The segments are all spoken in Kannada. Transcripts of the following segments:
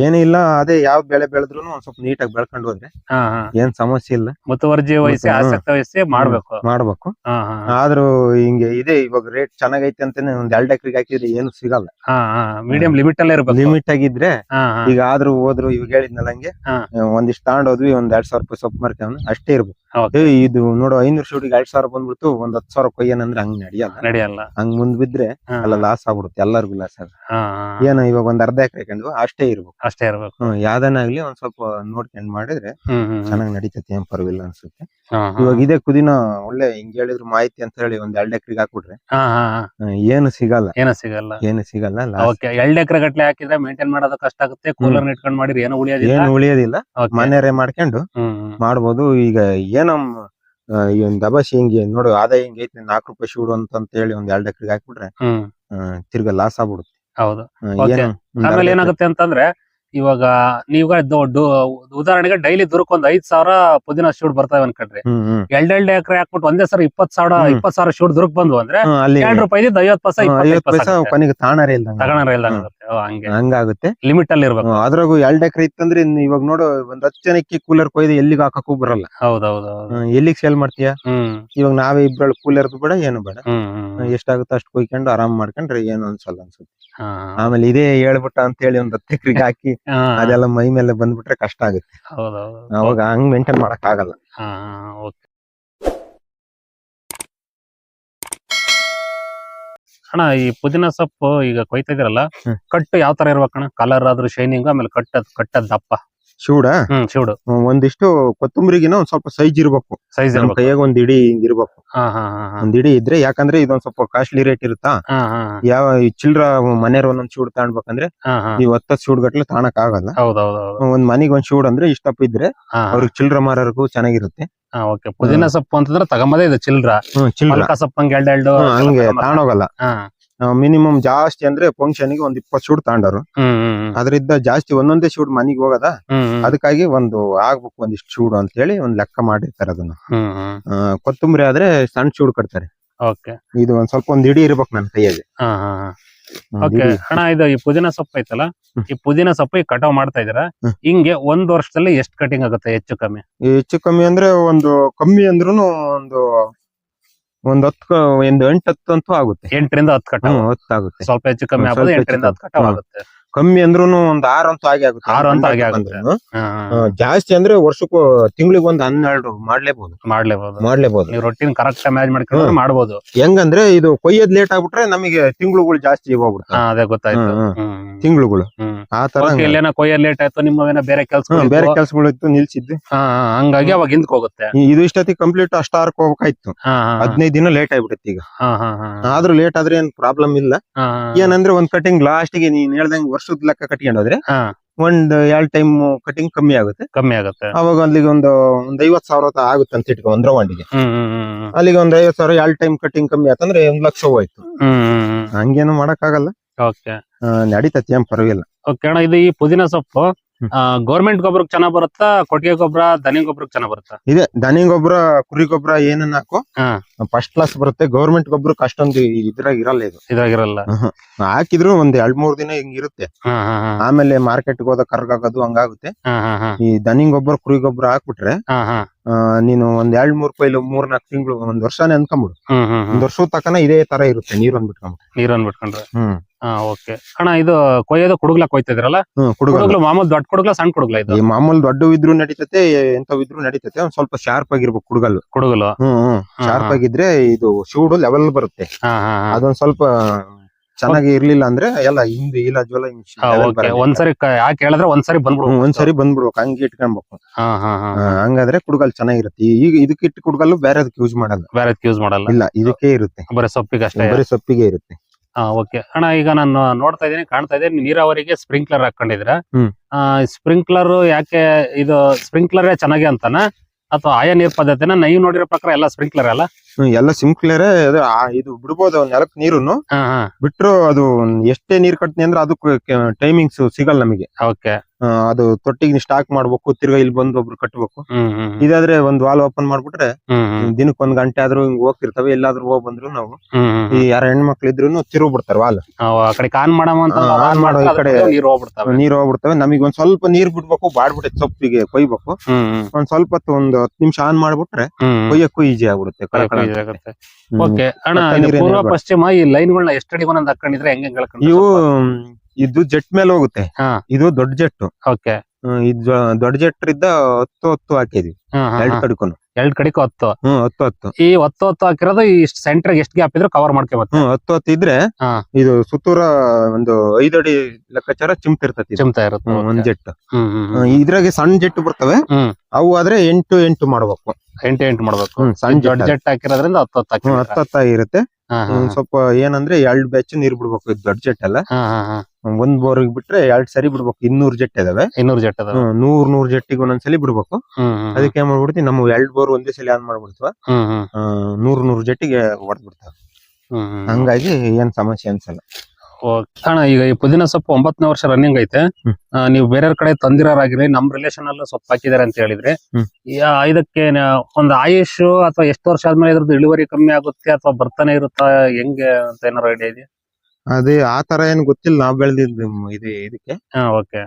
ಏನಿಲ್ಲ ಅದೇ ಯಾವ ಬೆಳೆ ಬೆಳೆದ್ರು ಒಂದ್ ಸ್ವಲ್ಪ ನೀಟಾಗಿ ಬೆಳ್ಕೊಂಡು ಹೋದ್ರೆ ಹಾ ಹಾ. ಏನ್ ಸಮಸ್ಯೆ ಇಲ್ಲ. ಮುತುವರ್ಜಿ ವಹಿಸಿ ಆಸಕ್ತ ಆಸಕ್ತಿ ವಹಿಸಿ ಮಾಡ್ಬೇಕು. ಮಾಡ್ಬೇಕು. ಹಾ ಹಾ ಹಾ. ಆದ್ರೂ ಹಿಂಗೆ ಇದೆ ಇವಾಗ ರೇಟ್ ಚೆನ್ನಾಗೈತೆ ಅಂತಾನೆ ಒಂದ್ ಎರಡ್ ಎಕರೆಗೆ ಹಾಕಿದ್ರೆ ಏನು ಸಿಗಲ್ಲ. ಹಾ ಹಾ ಮೀಡಿಯಂ ಲಿಮಿಟ್ ಅಲ್ಲೇ ಇರ್ಬೇಕು. ಲಿಮಿಟ್ ಆಗಿದ್ರೆ ಹಾ ಹಾ. ಈಗ ಆದ್ರೂ ಹೋದ್ರು ಇವಾಗ ಹೇಳಿದ್ನಲ್ಲ ಹಂಗೆ ಹಾ. ಒಂದಿಷ್ಟು ತಗೊಂಡೋದ್ವಿ ಒಂದ್ ಎರಡ್ ಸಾವಿರ ರೂಪಾಯಿ ಸೊಪ್ಪು ಮಾರ್ಕೊಂಡು ಅಷ್ಟೇ ಇರ್ಬೇಕು. Okay. ಏ, ಇದು ನೋಡು ಐನೂರು ಶೂಟಿಗೆ ಎರಡ್ ಸಾವಿರ ಬಂದ್ಬಿಡ್ತು ಒಂದ್ ಹತ್ತು ಸಾವಿರ ಕೊಯ್ಯನಂದ್ರೆ ಹಂಗ್ ನಡೆಯಲ್ಲ. ನಡೆಯಲ್ಲ. ಹಂಗ್ ಮುಂದ್ ಬಿದ್ರೆ ಅಲ್ಲ ಎಲ್ಲ ಲಾಸ್ ಆಗ್ಬಿಡುತ್ತೆ ಎಲ್ಲರಿಗೂ ಲಾಸ್ ಆಗ ಹಾ, ಹಾ. ಏನು ಇವಾಗ ಒಂದ್ ಅರ್ಧ ಎಕರೆ ಕಂಡು ಅಷ್ಟೇ ಇರ್ಬೇಕು. ಅಷ್ಟೇ ಇರ್ಬೇಕು ಹ್ಮ್ ಯಾವ್ದನ್ನಾಗ್ಲಿ ಒಂದ್ ಸ್ವಲ್ಪ ನೋಡ್ಕೊಂಡ್ ಮಾಡಿದ್ರೆ ಹ್ಮ್ ಹ್ಮ್ ಹ್ಮ್. ಚೆನ್ನಾಗ್ ನಡೀತೈತೆ ಏನ್ ಪರವಾಗಿಲ್ಲ ಅನ್ಸುತ್ತೆ ಹಾ, ಹಾ. ಇವಾಗ ಇದೇ ಕುದಿನ ಒಳ್ಳೆ ಹಿಂಗ್ ಹೇಳಿದ್ರು ಮಾಹಿತಿ ಅಂತ ಹೇಳಿ ಒಂದ್ ಎರಡ್ ಎಕರೆಗೆ ಹಾಕ್ಬಿಟ್ರೆ ಹಾ ಹಾ ಹಾ. ಹ್ಮ್, ಏನು ಸಿಗಲ್ಲ ಏನು ಸಿಗಲ್ಲ ಏನು ಸಿಗಲ್ಲ loss. ಓಕೆ ಎರಡ್ ಎಕರೆ ಗಟ್ಲೆ ಹಾಕಿದ್ರೆ ಮೇಂಟೈನ್ ಮಾಡೋದು ಕಷ್ಟ ಆಗುತ್ತೆ ಕೂಲರ್ ಇಟ್ಕೊಂಡ್ ಮಾಡಿದ್ರೆ ಏನೋ ಉಳಿಯೋದಿಲ್ಲ ಏನು ಉಳಿಯೋದಿಲ್ಲ Okay. ಮನೆಯರೇ ಮಾಡ್ಕೊಂಡು ಹ್ಮ್ ಹ್ಮ್. ಮಾಡ್ಬೋದು ಈಗ ಏನೋ ಆ, ಈ ಒಂದ್ ದಬಾಶಿ ಹಿಂಗೆ ನೋಡು ಆದಾಯ ಹಿಂಗೆ ಐತಿ ನಾಲ್ಕು ರೂಪಾಯಿ ಶೂಡು ಅಂತ ಅಂತ ಹೇಳಿ ಒಂದ್ ಎರಡ್ ಎಕರೆಗೆ ಹಾಕ್ಬಿಟ್ರೆ ತಿರ್ಗ ಆ, ತಿರ್ಗಾ ಲಾಸ್ ಆಗ್ಬಿಡುತ್ತೆ ಹೌದು Okay. ಆಮೇಲೆ ಏನಾಗುತ್ತೆ ಅಂತಂದ್ರೆ ಇವಾಗ ನೀವ್ ದೊಡ್ಡ ಉದಾಹರಣೆಗೆ ಡೈಲಿ ದುರ್ಕ್ ಒಂದ್ ಐದ್ ಸಾವಿರ ಪುದಿನ ಶೂಟ್ ಬರ್ತಾವೆ ಅನ್ಕೊಂಡ್ರಿ. ಎರಡ್ ಎರಡ್ ಎಕರೆ ಹಾಕ್ಬಿಟ್ಟು ಒಂದೇ ಸರ್ ಇಪ್ಪತ್ ಸಾವಿರ ಇಪ್ಪತ್ ಸಾವಿರ ಶೂಟ್ ದುರ್ಕ್ ಬಂದ್ವು ಅಂದ್ರೆ ಎರಡು ರೂಪಾಯಿ ಐವತ್ ಪೈಸಾ ಹಂಗಾಗುತ್ತೆ. ಲಿಮಿಟ್ ಅಲ್ಲಿ ಇರ್ಬೇಕು. ಅದ್ರಾಗ ಎರಡ್ ಎಕರೆ ಇತ್ತಂದ್ರೆ ಇವಾಗ ನೋಡು ಒಂದ್ ಹತ್ತು ಜನಕ್ಕೆ ಕೂಲರ್ ಕೊಯ್ದು ಎಲ್ಲಿಗೆ ಹಾಕಕ್ಕೂ ಬರಲ್ಲ. ಹೌದೌದು ಹೌದು ಎಲ್ಲಿಗ್ ಸೇಲ್ ಮಾಡ್ತೀಯ? ಇವಾಗ ನಾವೇ ಇಬ್ಬರು ಕೂಲರ್ ಬೇಡ ಏನು ಬೇಡ. ಎಷ್ಟಾಗುತ್ತೆ ಅಷ್ಟು ಕೊಯ್ಕೊಂಡು ಆರಾಮ್ ಮಾಡ್ಕೊಂಡ್ರೆ ಏನು ಅನ್ಸಲ್ಲ ಅನ್ಸುತ್ತೆ. ಆಮೇಲೆ ಇದೇ ಹೇಳ್ಬಿಟ್ಟ ಅಂತ ಹೇಳಿ ಒಂದ್ ಹತ್ತು ಎಕರೆಗೆ ಹಾಕಿ ಅದೆಲ್ಲ ಮೈ ಮೇಲೆ ಬಂದ್ಬಿಟ್ರೆ ಕಷ್ಟ ಆಗುತ್ತೆ. ಹೌದೌದು. ಅವಾಗ ಹಂಗ್ ಮೇಂಟೈನ್ ಮಾಡಕ್ ಆಗಲ್ಲ. ಹಾ, ಓಕೆ. ಅಣ್ಣ ಈ ಪುದೀನ ಸೊಪ್ಪು ಈಗ ಕೊಯ್ತಾ ಇದೀರಲ್ಲ. ಕಟ್ಟು ಯಾವ ತರ ಇರ್ಬೇಕಣ್ಣ? ಕಲರ್ ಆದ್ರೂ ಶೈನಿಂಗ್ ಆಮೇಲೆ ಕಟ್ಟದ್ ಕಟ್ಟದ್ ದಪ್ಪ. ಶೂಡ ಹ್ಮ್ ಶಿವಡು. ಒಂದಿಷ್ಟು ಕೊತ್ತಂಬರಿಗಿನ ಒಂದ್ ಸ್ವಲ್ಪ ಸೈಜ್ ಇರ್ಬೇಕು. ಸೈಜ್ ನಮ್ ಕೈಯಾಗ ಒಂದ್ ಇಡಿ ಹಿಂಗ್ ಇರ್ಬೇಕು ಒಂದ್ ಇಡಿ ಇದ್ರೆ ಯಾಕಂದ್ರೆ ಇದೊಂದ್ ಸ್ವಲ್ಪ ಕಾಸ್ಟ್ಲಿ ರೇಟ್ ಇರುತ್ತಾ? ಯಾವ ಈ ಚಿಲ್ರ ಮನೆಯವ್ರ ಒಂದೊಂದ್ ಶೂಡ್ ತಗೊಂಡ್ಬೇಕಂದ್ರೆ ನೀವ್ ಹತ್ತ ಶೂಡ್ ಗಟ್ಲೆ ತಾಣಕ್ ಆಗಲ್ಲ ಒಂದ್ ಮನಿಗ್ ಒಂದ್ ಶೂಡ್ ಅಂದ್ರೆ ಇಷ್ಟಪ್ಪ ಇದ್ರೆ ಅವ್ರಿಗೆ ಚಿಲ್ರ ಮಾರರ್ಗೂ ಚೆನ್ನಾಗಿರುತ್ತೆ. ಪುದೀನಾ ಓಕೆ. ಪುದೀನ ಸೊಪ್ಪು ಅಂತಂದ್ರೆ ತಗೊಂಬದೇ ಇದೆ ಚಿಲ್ರ. ಚಿಲ್ರ. ಸೊಪ್ಪು ಹಂಗೆ ಎರಡು ಎರಡು ಹ್ಮ್, ಹಂಗೆ ತಾಣೋಗಲ್ಲ. ಮಿನಿಮಮ್ ಜಾಸ್ತಿ ಅಂದ್ರೆ ಫಂಕ್ಷನ್ಗೆ ಒಂದ್ ಇಪ್ಪತ್ತು ಶೂಡ್ ತಗೊಂಡರು. ಅದ್ರಿಂದ ಜಾಸ್ತಿ ಒಂದೊಂದೇ ಶೂಟ್ ಮನಿಗ್ ಹೋಗದ? ಅದಕ್ಕಾಗಿ ಒಂದು ಆಗ್ಬೇಕು ಒಂದಿಷ್ಟು ಶೂಡು ಅಂತ ಹೇಳಿ ಒಂದ್ ಲೆಕ್ಕ ಮಾಡಿರ್ತಾರೆ ಅದನ್ನ. ಕೊತ್ತಂಬರಿ ಆದ್ರೆ ಸಣ್ಣ ಶೂಡ್ ಕಟ್ತಾರೆ. ಇದು ಒಂದ್ ಸ್ವಲ್ಪ ಒಂದ್ ಇಡಿ ಇರ್ಬೇಕು ನನ್ನ ಕೈಯಲ್ಲಿ. ಅಣ್ಣ ಇದು ಈ ಪುದೀನ ಸೊಪ್ಪು ಐತಲ್ಲ ಈ ಪುದೀನ ಸೊಪ್ಪು ಈಗ ಕಟಾವ್ ಮಾಡ್ತಾ ಇದೀರಾ. ಹಿಂಗೆ ಒಂದ್ ವರ್ಷದಲ್ಲಿ ಎಷ್ಟು ಕಟಿಂಗ್ ಆಗುತ್ತೆ ಹೆಚ್ಚು ಕಮ್ಮಿ? ಹೆಚ್ಚು ಕಮ್ಮಿ ಅಂದ್ರೆ ಒಂದು ಕಮ್ಮಿ ಅಂದ್ರೂ ಒಂದು ಒಂದ್ ಹತ್ತು ಒಂದು ಎಂಟು ಹತ್ತು ಅಂತೂ ಆಗುತ್ತೆ. ಎಂಟರಿಂದ ಹತ್ತು ಕಟ್ಟ ಹ್ಮ್ ಆಗುತ್ತೆ. ಸ್ವಲ್ಪ ಹೆಚ್ಚು ಕಮ್ಮಿ ಆಗುತ್ತೆ ಎಂಟರಿಂದ ಹತ್ತು ಕಟಾವ್ ಹ್ಮ್. ಆಗುತ್ತೆ. ಕಮ್ಮಿ ಅಂದ್ರೂ ಒಂದ್ ಆರ್ ಅಂತ ಆಗಿ ಆಗುತ್ತೆ. ಆರು ಅಂತ ಆಗಿ ಆಗುತ್ತೆ. ಅಂದ್ರೂನು. ಹಾ, ಹಾ, ಆ, ಜಾಸ್ತಿ ಅಂದ್ರೆ ವರ್ಷಕ್ಕೂ ತಿಂಗಳಿಗೆ ಒಂದ್ ಹನ್ನೆರಡು ಮಾಡ್ಲೇಬಹುದು ಮಾಡ್ಲೇಬಹುದು ಮಾಡ್ಲೇಬಹುದು ನೀವು ರೊಟ್ಟಿನ ಕರೆಕ್ಟ್ ಮ್ಯಾಚ್ ಮಾಡ್ಕೊಂಡ್ರೆ ಹ್ಮ್. ಮಾಡ್ಬೋದು. ಹೆಂಗಂದ್ರೆ ಇದು ಕೊಯ್ಯದ್ ಲೇಟ್ ಆಗ್ಬಿಟ್ರೆ ನಮಗೆ ತಿಂಗಳುಗಳು ಜಾಸ್ತಿ ಹೋಗ್ಬಿಡ್ತಾವೆ. ಹಾ ಅದೇ ಗೊತ್ತಾಯ್ತು. ಹ್ಮ್, ಹ್ಮ್. ತಿಂಗಳುಗಳು. ಹ್ಮ್. ಆ ತರ ಇಲ್ಲೇನೋ ಕೊಯ್ಯರ್ ಲೇಟ್ ಆಯ್ತು ನಿಮ್ಮ ಬೇರೆ ಕೆಲಸ ಹ್ಮ್, ಬೇರೆ ಕೆಲ್ಸಗಳು ಇತ್ತು ನಿಲ್ಸಿದ್ದು ಹಂಗಾಗಿ ಅವಾಗ ಹಿಂದಕ್ ಹೋಗುತ್ತೆ. ಈ- ಇದು ಇಷ್ಟೊತ್ತಿ ಕಂಪ್ಲೀಟ್ ಅಷ್ಟಾರ್ಕ್ ಹೋಗ್ಬೇಕಾಯ್ತು. ಹಾ ಹಾ ಹದಿನೈದು ದಿನ ಲೇಟ್ ಆಗ್ಬಿಡುತ್ತೆ ಈಗ. ಹಾ ಹಾ ಹಾ. ಆದ್ರೂ ಲೇಟ್ ಆದ್ರೆ ಏನ್ ಪ್ರಾಬ್ಲಮ್ ಇಲ್ಲ. ಹಾ ಏನಂದ್ರೆ ಒಂದ್ ಕಟಿಂಗ್ ಲಾಸ್ಟ್ಗೆ ನೀನ್ ಹೇಳ್ದಂಗ್ ವರ್ಷದ ಲೆಕ್ಕ ಕಟ್ಕೊಂಡ್ ಹೋದ್ರೆ ಒಂದ್ ಎರಡ್ ಟೈಮ್ ಕಟಿಂಗ್ ಕಮ್ಮಿ ಆಗುತ್ತೆ. ಕಮ್ಮಿ ಆಗುತ್ತೆ. ಅವಾಗ ಅಲ್ಲಿಗೆ ಒಂದು ಒಂದ್ ಐವತ್ ಸಾವಿರ ಆಗುತ್ತೆ ಅಂತ ಇಟ್ಕೊ ಒಂದ್ ರೌಂಡಿಗೆ. ಹ್ಮ್ ಹ್ಮ್ ಹ್ಮ್ ಅಲ್ಲಿಗೆ ಒಂದ್ ಐವತ್ ಸಾವಿರ ಎರಡ್ ಟೈಮ್ ಕಟಿಂಗ್ ಕಮ್ಮಿ ಆತಂದ್ರೆ ಒಂದ್ ಲಕ್ಷ ಹೋಯ್ತು. ಹ್ಮ್ ಹ್ಮ್ ಹಂಗೇನು ಮಾಡಕ್ ಆಗಲ್ಲ ಓಕೆ ನಡೀತತಿ ಏನ್ ಪರವಾಗಿಲ್ಲ. ಓಕೆ ಅಣ್ಣ ಇದು ಈ ಪುದೀನ ಸೊಪ್ಪು. ಗೌರ್ಮೆಂಟ್ ಗೊಬ್ಬರಕ್ಕೆ ಚೆನ್ನಾಗ್ ಬರುತ್ತಾ ಕೊಟ್ಟಿಗೆ ಗೊಬ್ಬರ ದನಿ ಗೊಬ್ಬರಕ್ಕೆ ಚೆನ್ನಾಗ್ ಬರುತ್ತಾ? ಇದೆ ದನಿ ಗೊಬ್ಬರ ಕುರಿ ಗೊಬ್ಬರ ಏನನ್ನ ಹಾಕು ಹಾ. ಫಸ್ಟ್ ಕ್ಲಾಸ್ ಬರುತ್ತೆ ಗೌರ್ಮೆಂಟ್ ಗೊಬ್ಬರಕ್ಕೆ ಅಷ್ಟೊಂದು ಇದ್ರಾಗ ಇರಲ್ಲ ಇದು. ಇದಾಗಿರಲ್ಲ. ಹಾಕಿದ್ರು ಒಂದ್ ಎರಡ್ ಮೂರ್ ದಿನ ಹಿಂಗ್ ಇರುತ್ತೆ. ಹಾ ಹಾ ಹಾ. ಆಮೇಲೆ ಮಾರ್ಕೆಟ್ ಹೋದ ಕರ್ಗಾಗೋದು ಹಂಗಾಗುತ್ತೆ. ಹಾ ಹಾ ಹಾ. ಈ ದನಿ ಗೊಬ್ಬರ ಕುರಿ ಗೊಬ್ಬರ ಹಾಕ್ಬಿಟ್ರೆ ಹಾ ಹಾ. ಆ, ನೀನು ಒಂದ್ ಎರಡ್ ಮೂರ್ ಪೈಲು ಮೂರ್ ನಾಲ್ಕು ತಿಂಗಳು ಒಂದ್ ವರ್ಷನೇ ಅನ್ಕೊಂಬಿಡು ಹ್ಮ್ ಹ್ಮ್ ಹ್ಮ್. ಒಂದ್ ವರ್ಷದ ತಕನ ಇದೇ ತರ ಇರುತ್ತೆ ನೀರ್ ಅಂದ್ಬಿಟ್ಕೊಂಡ್ ನೀರನ್ ಬಿಟ್ಕೊಂಡ್ರೆ ಹ್ಮ್. ಹಾ ಓಕೆ ಅಣ್ಣ ಇದು ಕೊಯ್ಯೋದು ಕುಡುಗ್ಲ ಕೊಯ್ತಾ ಇದ್ರಲ್ಲ ಹ್ಮ್ ಕುಡುಗ ಕುಡುಗ್ಲು ಮಾಮೂಲ್ ದೊಡ್ಡ ಕುಡುಗ್ಲ ಸಣ್ಣ ಕುಡುಗ್ಲ ಇದು? ಈ ಮಾಮೂಲಿ ದೊಡ್ಡ ಇದ್ರು ನಡೀತತೆ ಎಂತವ್ ಇದ್ರು ನಡೀತತೆ. ಒಂದ್ ಸ್ವಲ್ಪ ಶಾರ್ಪ್ ಆಗಿರ್ಬೇಕು ಕುಡುಗಲ್ಲು. ಕುಡುಗಲು ಹ್ಮ್ ಹ್ಮ್. ಶಾರ್ಪ್ ಆಗಿದ್ರೆ ಇದು ಶೂಡು ಲೆವೆಲ್ ಬರುತ್ತೆ. ಹಾ ಹಾ ಹಾ. ಅದೊಂದ್ ಸ್ವಲ್ಪ ಚೆನ್ನಾಗಿ ಇರ್ಲಿಲ್ಲ ಅಂದ್ರೆ ಎಲ್ಲ ಹಿಂದ್ ಇಲ್ಲ ಜ್ವಲ ಹಾ, ಓಕೆ. ಒಂದ್ಸರಿ ಕ- ಯಾಕೆ ಹೇಳಿದ್ರೆ ಒಂದ್ಸರಿ ಬಂದ್ಬಿಡು ಒಂದ್ಸರಿ ಬಂದ್ಬಿಡ್ಬೇಕು. ಹಂಗೆ ಇಟ್ಕೊಬೇಕು ಹಾ ಹಾ ಹಾ. ಹಂಗಾದ್ರೆ ಕುಡುಗಲ್ ಚೆನ್ನಾಗಿರುತ್ತೆ. ಈ- ಈಗ ಇದಕ್ಕೆ ಇಟ್ಟು ಕುಡುಗಲ್ಲು ಬೇರೆ ಯೂಸ್ ಮಾಡಲ್ಲ. ಬೇರೆ ಯೂಸ್ ಮಾಡಲ್ಲ. ಇಲ್ಲ ಇದಕ್ಕೆ ಇರುತ್ತೆ. ಬರೀ ಸೊಪ್ಪಿಗೆ ಅಷ್ಟೇ ಬರೀ ಸೊಪ್ಪಿಗೆ ಇರುತ್ತೆ. ಹಾ ಓಕೆ. ಅಣ್ಣ ಈಗ ನಾನು ನೋಡ್ತಾ ಇದ್ದೀನಿ ಕಾಣ್ತಾ ಇದ್ದೀನಿ. ನೀರಾವರಿಗೆ ಸ್ಪ್ರಿಂಕ್ಲರ್ ಹಾಕೊಂಡಿದ್ರ. ಸ್ಪ್ರಿಂಕ್ಲರ್ ಯಾಕೆ ಇದು ಸ್ಪ್ರಿಂಕ್ಲರ್ ಚೆನ್ನಾಗಿ ಅಂತಾನ? ಅಥವಾ ಆಯಾ ನೀರ್ ಪದ್ಧತಿನ ನೀವು ನೋಡಿರೋ ಪ್ರಕಾರ ಎಲ್ಲ ಸ್ಪ್ರಿಂಕ್ಲರ್ ಅಲ್ಲ? ಎಲ್ಲ ಕ್ಲಿಯರ್ ಇದು ಬಿಡ್ಬೋದು ನೆಲಕ್ ನೀರುನು ಬಿಟ್ರು ಅದು ಎಷ್ಟೇ ನೀರ್ ಕಟ್ತೀನಿ ಅಂದ್ರೆ ಅದಕ್ಕೆ ಟೈಮಿಂಗ್ಸ್ ಸಿಗಲ್ಲ ನಮಗೆ. ಓಕೆ. ಅದು ತೊಟ್ಟಿಗೆ ಸ್ಟಾಕ್ ಮಾಡ್ಬೇಕು ತಿರ್ಗಾ ಇಲ್ಲಿ ಬಂದು ಒಬ್ರು ಹ್ಮ್ ಇದಾದ್ರೆ ಒಂದ್ ವಾಲ್ ಓಪನ್ ಮಾಡ್ಬಿಟ್ರೆ ದಿನಕ್ಕೆ ಒಂದ್ ಗಂಟೆ ಆದ್ರೂ ಹಿಂಗ್ ಹೋಗ್ತಿರ್ತವೆ ಎಲ್ಲಾದ್ರೂ ಹೋಗ್ ಬಂದ್ರು ನಾವು. ಈ ಯಾರ ಹೆಣ್ಮಕ್ಳು ಇದ್ರು ತಿರುಗ್ ಬಿಡ್ತಾರೆ ವಾಲ್ ಆನ್ ಮಾಡೋ ಈ ಕಡೆ ನೀರು ಹೋಗ್ಬಿಡ್ತಾವೆ. ನೀರ್ ಹೋಗ್ಬಿಡ್ತವೆ. ನಮಗೆ ಒಂದ್ ಸ್ವಲ್ಪ ನೀರ್ ಬಿಡ್ಬೇಕು ಬಾಡ್ಬಿಟ್ಟೆ ಸೊಪ್ಪಿಗೆ ಕೊಯ್ಬೇಕು. ಒಂದ್ ಸ್ವಲ್ಪ ಹೊತ್ತು ಒಂದ್ ಹತ್ತು ನಿಮಿಷ ಆನ್ ಮಾಡ್ಬಿಟ್ರೆ ಕೊಯ್ಯಕ್ಕೂ ಈಜಿ ಆಗ್ಬಿಡುತ್ತೆ ಹ್ಮ್. ಓಕೆ ಅಣ್ಣ ಇದು ನೀರೇನ್ ಪೂರ್ವ ಇರ್ಬಾರ್ದು. ಪಶ್ಚಿಮ ಈ ಲೈನ್ಗಳನ್ನ ಎಷ್ಟಡಿ ಒಂದೊಂದು ಹಾಕೊಂಡಿದ್ರೆ ಹೆಂಗೆ ಇವು ಇದು ಜೆಟ್ ಮೇಲೆ ಹೋಗುತ್ತೆ. ಹಾ. ಇದು ದೊಡ್ಡ ಜೆಟ್ ಓಕೆ ಇದು ದೊಡ್ಡ ಜೆಟ್ ಇದ್ದ ಹತ್ತು ಹತ್ತು ಹಾಕಿದ್ವಿ. ಎರಡು ಕಡಿಕೊಂಡು ಎರಡ್ ಕಡೆಗೂ ಹತ್ತು. ಹ್ಮ್ ಹತ್ತು ಹತ್ತು. ಈ ಹತ್ತು ಹತ್ತು ಹಾಕಿರೋದು ಈ ಸೆಂಟರ್ ಎಷ್ಟು ಗ್ಯಾಪ್ ಇದ್ರು ಕವರ್ ಮಾಡ್ಕೊಬೇಕು ಹ್ಮ್ ಹತ್ತು ಹತ್ತು ಇದ್ರೆ ಹಾ. ಇದು ಸುತ್ತೂರ ಒಂದು ಐದಡಿ ಲೆಕ್ಕಾಚಾರ ಚಿಮ್ತ ಇರ್ತತಿ ಚಿಮ್ತಾ ಇರುತ್ತೆ. ಹ್ಮ್, ಒಂದ್ ಜೆಟ್ ಹ್ಮ್ ಹ್ಮ್ ಹ್ಮ್. ಇದ್ರಾಗೆ ಸಣ್ಣ ಜೆಟ್ ಬರ್ತವೆ. ಹ್ಮ್. ಅವು ಆದ್ರೆ ಎಂಟು ಎಂಟು ಮಾಡ್ಬೇಕು. ಎಂಟು ಎಂಟು ಮಾಡ್ಬೇಕು. ಸಣ್ಣ ದೊಡ್ಡ ಜೆಟ್ ಜೆಟ್ ಹಾಕಿರೋದ್ರಿಂದ ಹತ್ತು ಹತ್ತು ಹ್ಮ್ ಹಾಕಿ ಸ್ವಲ್ಪ ಏನಂದ್ರೆ ಎರಡ್ ಬ್ಯಾಚ್ ನೀರ್ ಬಿಡ್ಬೇಕು ಇದು ದೊಡ್ಡ ಜೆಟ್ ಅಲ್ಲ ಒಂದ್ ಬೋರ್ಗ್ ಬಿಟ್ರೆ ಎರಡ್ ಸರಿ ಬಿಡ್ಬೇಕು. ಇನ್ನೂರ್ ಜೆಟ್ ಇದಾವೆ. ಇನ್ನೂರ್ ಜೆಟ್ ಅದಾವೆ ನೂರ್ ನೂರ್ ಜೆಟ್ಟಿಗೆ ಒಂದೊಂದ್ಸಲಿ ಬಿಡ್ಬೇಕು. ಅದಕ್ಕೆ ಏನ್ ಮಾಡ್ಬಿಡ್ತೀವಿ ನಮ್ಮ ಎರಡ್ ಬೋರ್ ಒಂದೇ ಸಲ ಆನ್ ಮಾಡ್ಬಿಡ್ತೀವ. ನೂರ್ ನೂರ್ ಜೆಟ್ಟಿಗೆ ಹೊಡೆದ್ಬಿಡ್ತಾವ. ಹಂಗಾಗಿ ಏನ್ ಸಮಸ್ಯೆ ಅನ್ಸಲ್ಲ. ಅಣ್ಣ ಈಗ ಈ ಪುದೀನ ಸೊಪ್ಪು ಒಂಬತ್ತನೇ ವರ್ಷ ರನ್ನಿಂಗ್ ಐತೆ. ನೀವು ಬೇರೆ ಕಡೆ ತಂದಿರೋರಾಗಿರಿ ನಮ್ ರಿಲೇಶನ್ ಅಲ್ಲೂ ಸೊಪ್ಪು ಹಾಕಿದಾರೆ ಅಂತ ಹೇಳಿದ್ರೆ. ಇದಕ್ಕೆ ಒಂದು ಆಯುಷ್ ಅಥವಾ ಎಷ್ಟು ವರ್ಷ ಆದ್ಮೇಲೆ ಇದ್ರದ್ದು ಇಳುವರಿ ಕಮ್ಮಿ ಆಗುತ್ತೆ ಅಥವಾ ಬರ್ತಾನೆ ಇರುತ್ತಾ ಹೆಂಗೆ ಅಂತ ಏನಾರು ಐಡಿಯಾ ಇದೆಯಾ? ಅದೇ ಆ ತರ ಏನ್ ಗೊತ್ತಿಲ್ಲ ನಾವ್ ಬೆಳೆದಿದ್ದು ಇದು ಇದಕ್ಕೆ. ಓಕೆ